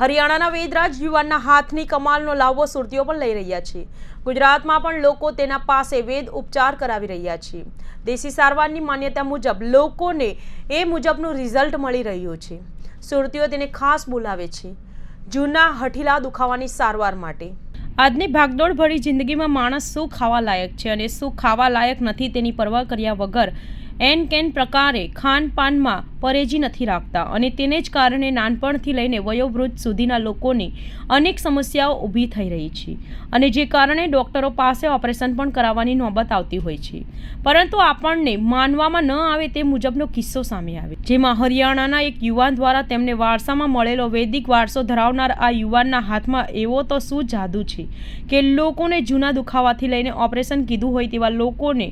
હરિયાણાના વેદરાજ યુવાનના હાથની કમાલનો લાવો સુરતીઓ પણ લઈ રહ્યા છે. ગુજરાતમાં પણ લોકો તેના પાસે વેદ ઉપચાર કરાવી રહ્યા છે. દેશી સારવારની માન્યતા મુજબ લોકોને એ મુજબનું રિઝલ્ટ મળી રહ્યું છે. સુરતીઓ તેને ખાસ બોલાવે છે. જૂના હઠીલા દુખાવાની સારવાર માટે. આજની ભાગદોડ ભરી જિંદગીમાં માણસ શું ખાવા લાયક છે અને શું ખાવા લાયક નથી તેની પરવા કર્યા વગર એન કેન પ્રકારે ખાનપાનમાં પરેજી નથી રાખતા અને તેને જ કારણે નાનપણથી લઈને વયોવૃદ્ધ સુધીના લોકોની અનેક સમસ્યાઓ ઊભી થઈ રહી છે અને જે કારણે ડૉક્ટરો પાસે ઓપરેશન પણ કરાવવાની નોબત આવતી હોય છે. પરંતુ આપણને માનવામાં ન આવે તે મુજબનો કિસ્સો સામે આવે. જેમાં હરિયાણાના એક યુવાન દ્વારા તેમને વારસામાં મળેલો વૈદિક વારસો ધરાવનાર આ યુવાનના હાથમાં એવો તો શું જાદુ છે કે લોકોને જૂના દુખાવાથી લઈને ઓપરેશન કીધું હોય તેવા લોકોને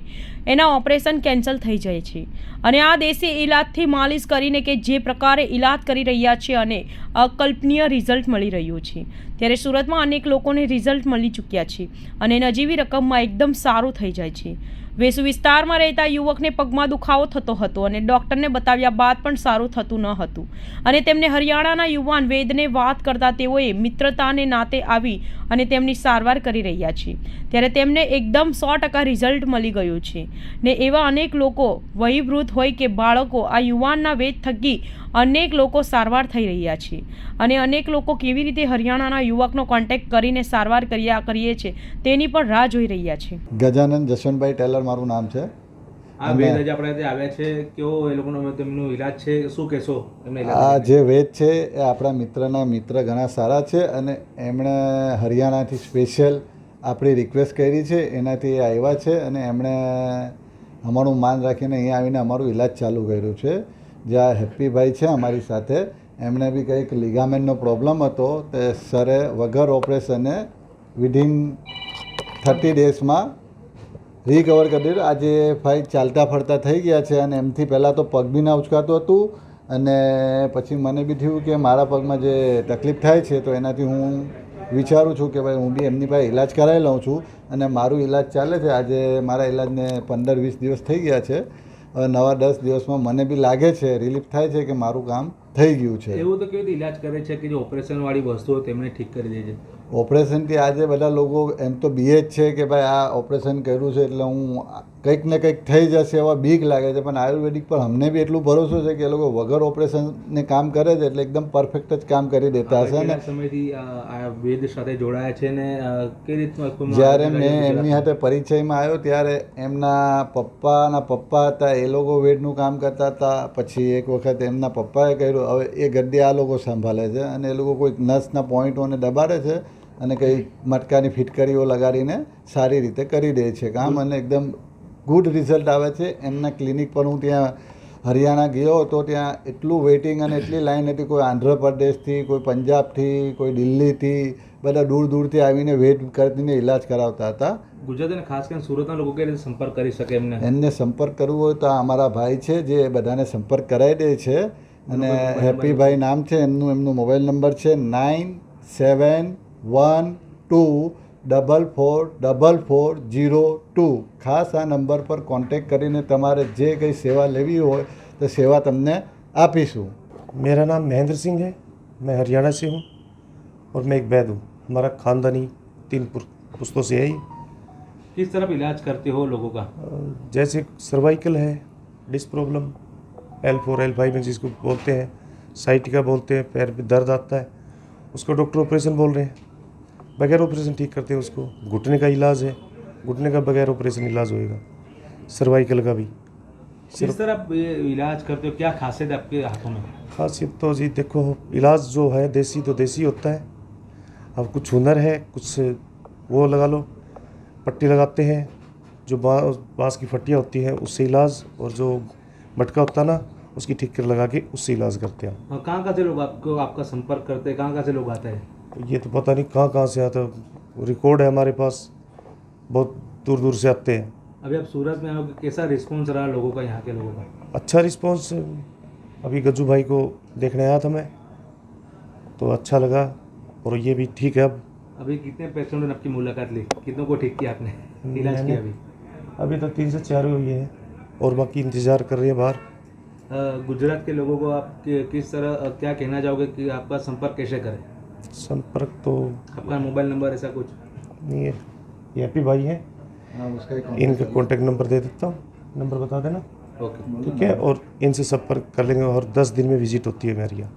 એના ઓપરેશન કેન્સલ થઈ જાય છે. અને આ દેશી ઈલાજથી માલિશ કરીને કે જે પ્રકારે ઈલાજ કરી રહ્યા છે અને અકલ્પનીય રિઝલ્ટ મળી રહ્યું છે. ત્યારે સુરતમાં અનેક લોકોને રિઝલ્ટ મળી ચૂક્યા છે અને નજીવી રકમમાં એકદમ સારું થઈ જાય છે. વેસુ વિસ્તારમાં રહેતા યુવકને પગમાં દુખાવો થતો હતો અને ડૉક્ટરને બતાવ્યા બાદ પણ સારું થતું ન હતું. અને તેમને હરિયાણાના યુવાન વેદને વાત કરતા તેઓએ મિત્રતાને નાતે આવી અને તેમની સારવાર કરી રહ્યા છે. ત્યારે તેમને એકદમ સો ટકા રિઝલ્ટ મળી ગયું છે. ને એવા અનેક લોકો વયવૃદ્ધ હોય કે બાળકો, આ યુવાનના વેદ થકી અનેક લોકો સારવાર થઈ રહ્યા છે. અને અનેક લોકો કેવી રીતે હરિયાણાના યુવકનો કોન્ટેક્ટ કરીને સારવાર કર્યા, કરીએ છે તેની પણ રાહ જોઈ રહ્યા છે. ગજાનંદ જશવંતભાઈ ટેલર મારું નામ છે. આ વેદ જ આપણે ત્યાં આવ્યા છે. કેવો એ લોકોનો તેમનો ઈલાજ છે? શું કહેશો? એમને આ જે વેદ છે એ આપણા મિત્રના મિત્ર ઘણા સારા છે અને એમણે હરિયાણાથી સ્પેશિયલ આપણી રિક્વેસ્ટ કરી છે. એનાથી એ આવ્યા છે અને એમણે અમારું માન રાખીને અહીંયા આવીને અમારું ઈલાજ ચાલુ કર્યું છે. જે આ હેપ્પીભાઈ છે અમારી સાથે એમણે બી કંઈક લિગામેન્ટનો પ્રોબ્લેમ હતો તે સરે વગર ઓપરેશને વિધિન થર્ટી ડેઝમાં રિકવર કરી આજે ભાઈ ચાલતા ફરતા થઈ ગયા છે અને એમથી પહેલાં તો પગ બી ના ઉચકાતું હતું અને પછી મને બી થયું કે મારા પગમાં જે તકલીફ થાય છે તો એનાથી હું વિચારું છું કે ભાઈ હું બી એમની પાસે ઈલાજ કરાવી લઉં છું અને મારું ઈલાજ ચાલે છે. આજે મારા ઈલાજને પંદર વીસ દિવસ થઈ ગયા છે. નવા દસ દિવસમાં મને બી લાગે છે રિલીફ થાય છે કે મારું કામ થઈ ગયું છે. એવું તો કેવી રીતે ઇલાજ કરે છે કે જે ઓપરેશન વાળી વસ્તુઓ તેમને ઠીક કરી દે છે? ઓપરેશનથી આજે બધા લોકો એમ તો બીએ જ છે કે ભાઈ આ ઓપરેશન કર્યું છે એટલે હું કંઈક ને કંઈક થઈ જશે એવા બીક લાગે છે. પણ આયુર્વેદિક પર અમને બી એટલું ભરોસો છે કે એ લોકો વગર ઓપરેશનને કામ કરે છે એટલે એકદમ પરફેક્ટ જ કામ કરી દેતા હશે ને સમયથી આ વેદ સાથે જોડાયા છે ને કઈ રીતનું જ્યારે મેં એમની સાથે પરિચયમાં આવ્યો ત્યારે એમના પપ્પાના પપ્પા હતા એ લોકો વેડનું કામ કરતા હતા. પછી એક વખત એમના પપ્પાએ કર્યું હવે એ ગદ્દે આ લોકો સંભાળે છે અને એ લોકો કોઈક નસના પોઈન્ટોને દબાડે છે અને કંઈ મટકાની ફિટકરીઓ લગાડીને સારી રીતે કરી દે છે. કામ અને એકદમ ગુડ રિઝલ્ટ આવે છે. એમના ક્લિનિક પર હું ત્યાં હરિયાણા ગયો હતો ત્યાં એટલું વેઇટિંગ અને એટલી લાઈન હતી. કોઈ આંધ્રપ્રદેશથી કોઈ પંજાબથી કોઈ દિલ્હીથી બધા દૂર દૂરથી આવીને વેઇટ કરીને ઇલાજ કરાવતા હતા. ગુજરાત અને ખાસ કરીને સુરતના લોકો કઈ રીતે સંપર્ક કરી શકે એમને? એમને સંપર્ક કરવો હોય તો અમારા ભાઈ છે જે બધાને સંપર્ક કરાવી દે છે. અને હેપીભાઈ નામ છે. એમનું એમનું મોબાઈલ નંબર છે nine seven one two Double four double four zero two ખાસ આ નંબર પર કોન્ટેક્ટ કરીને તમારે જે કંઈ સેવા લેવી હોય તો સેવા તમને આપીશું मेरा नाम महेंद्र सिंह है मैं हरियाणा से हूँ और मैं एक वैद हूँ हमारा खानदानी तीन पुर- पुस्तों से है ये। किस तरफ इलाज करते हो लोगों का अ, जैसे सर्वाइकल है disc problem L four L five में जिसको बोलते हैं साइटिका बोलते हैं पैर में दर्द आता है उसको डॉक्टर ऑपरेशन बोल रहे हैं बगैर ऑपरेशन ठीक करते हैं उसको। घुटने का इलाज है। घुटने का बगैर ऑपरेशन इलाज होएगा। सर्वाइकल का भी। किस तरफ़ ये इलाज करते हो? क्या खासियत है आपके हाथों में? खासियत तो जी देखो इलाज जो है देसी तो देसी होता है। अब कुछ हुनर है कुछ वो लगा लो। पट्टी लगाते हैं। जो बाँस बाँस की फट्टियाँ होती हैं उससे इलाज और जो मटका होता है ना उसकी ठीक कर लगा के उससे इलाज करते हैं। और कहाँ कहाँ से लोग आपको आपका संपर्क करते हैं? कहाँ कहाँ से लोग आते हैं? ये तो पता नहीं कहाँ कहाँ से आता है। रिकॉर्ड है हमारे पास। बहुत दूर दूर से आते हैं। अभी आप सूरत में आओगे कैसा रिस्पॉन्स रहा लोगों का यहाँ के लोगों का? अच्छा रिस्पॉन्स अभी गज्जू भाई को देखने आया था मैं। तो अच्छा लगा और ये भी ठीक है अब। अभी कितने पेशेंटों ने आपकी मुलाकात ली? कितनों को ठीक किया आपने? इलाज किया अभी? अभी तो तीन से चार हुई है और बाकी इंतज़ार कर रही है बाहर। गुजरात के लोगों को आप किस तरह क्या कहना चाहोगे कि आपका संपर्क कैसे करें? संपर्क तो आपका मोबाइल नंबर ऐसा कुछ? नहीं है। ये पी भाई है। हाँ उसका इनका कॉन्टेक्ट नंबर दे देता हूँ। नंबर बता देना। ओके ठीक है? और इनसे संपर्क कर लेंगे और दस दिन में विज़िट होती है मेरी यहाँ।